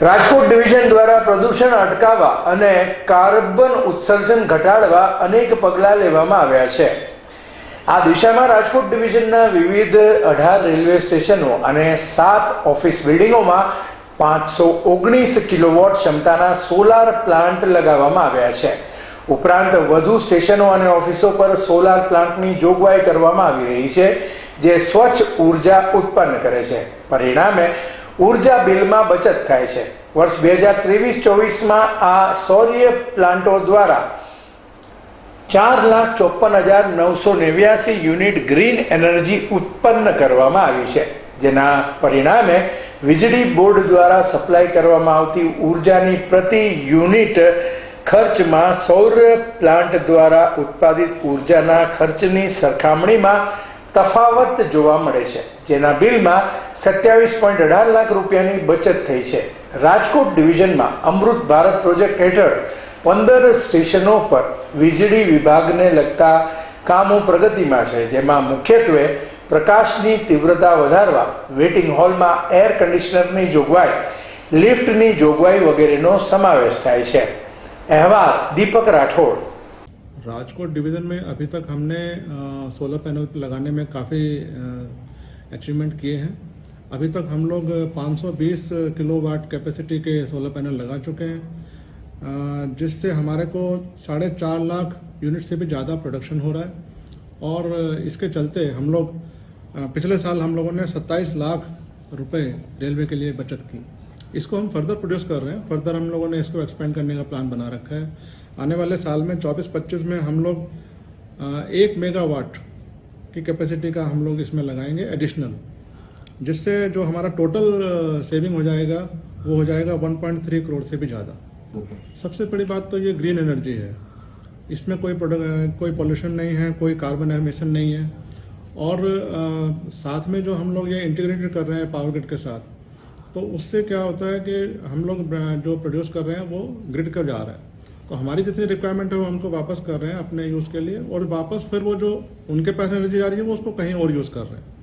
Rajkot division દ્વારા પ્રદૂષણ અટકાવવા અને કાર્બન ઉત્સર્જન ઘટાડવા અનેક પગલાં લેવામાં આવ્યા છે. આ દિશામાં રાજકોટ ડિવિઝનના વિવિધ અઢાર રેલવે સ્ટેશનો અને સાત ઓફિસ બિલ્ડિંગોમાં પાંચસો ઓગણીસ કિલોવોટ ક્ષમતાના સોલાર પ્લાન્ટ લગાવવામાં આવ્યા છે. ઉપરાંત વધુ સ્ટેશનો અને ઓફિસો પર સોલાર પ્લાન્ટની જોગવાઈ કરવામાં આવી રહી છે, જે સ્વચ્છ ઊર્જા ઉત્પન્ન કરે છે. પરિણામે ઊર્જા બિલમાં બચત થાય છે. વર્ષ બે હજાર ત્રેવીસ ચોવીસમાં આ સૌર્ય પ્લાન્ટો દ્વારા ચાર લાખ ચોપન હજાર નવસો નેવ્યાસી યુનિટ ગ્રીન એનર્જી ઉત્પન્ન કરવામાં આવી છે. જેના પરિણામે વીજળી બોર્ડ દ્વારા સપ્લાય કરવામાં આવતી ઉર્જાની પ્રતિ યુનિટ ખર્ચમાં સૌર પ્લાન્ટ દ્વારા ઉત્પાદિત ઉર્જાના ખર્ચની સરખામણીમાં તફાવત જોવા મળે છે, જેના બિલમાં સત્યાવીસ પોઈન્ટ અઢાર લાખ રૂપિયાની બચત થઈ છે. રાજકોટ ડિવિઝનમાં અમૃત ભારત પ્રોજેક્ટ હેઠળ પંદર સ્ટેશનો પર વીજળી વિભાગને લગતા કામો પ્રગતિમાં છે, જેમાં મુખ્યત્વે પ્રકાશની તીવ્રતા વધારવા, વેટિંગ હોલમાં એર કન્ડિશનરની જોગવાઈ, લિફ્ટની જોગવાઈ વગેરેનો સમાવેશ થાય છે. અહેવાલ દીપક રાઠોડ राजकोट डिवीज़न में अभी तक हमने सोलर पैनल लगाने में काफ़ी अचीवमेंट किए हैं। अभी तक हम लोग 520 किलोवाट कैपेसिटी के सोलर पैनल लगा चुके हैं। जिससे हमारे को साढ़े चार लाख यूनिट से भी ज़्यादा प्रोडक्शन हो रहा है। और इसके चलते हम लोग पिछले साल हम लोगों ने 27 लाख रुपए रेलवे के लिए बचत की। इसको हम फर्दर प्रोड्यूस कर रहे हैं। फर्दर हम लोगों ने इसको एक्सपेंड करने का प्लान बना रखा है। आने वाले साल में 24-25 में हम लोग एक मेगावाट की कैपेसिटी का हम लोग इसमें लगाएँगे एडिशनल जिससे जो हमारा टोटल सेविंग हो जाएगा वो हो जाएगा 1.3 करोड़ से भी ज़्यादा। सबसे बड़ी बात तो ये ग्रीन एनर्जी है। इसमें कोई कोई पॉल्यूशन नहीं है कोई कार्बन एमिशन नहीं है। और अ, साथ में जो हम लोग ये इंटीग्रेटेड कर रहे हैं पावर ग्रिड के साथ तो उससे क्या होता है कि हम लोग जो प्रोड्यूस कर रहे हैं, वो ग्रिड कर जा रहा है। तो हमारी जितनी रिक्वायरमेंट है, वो हमको वापस कर रहे हैं अपने यूज़ के लिए और वापस फिर वो जो उनके पास एनर्जी जा रही है, वो उसको कहीं और यूज़ कर रहे हैं।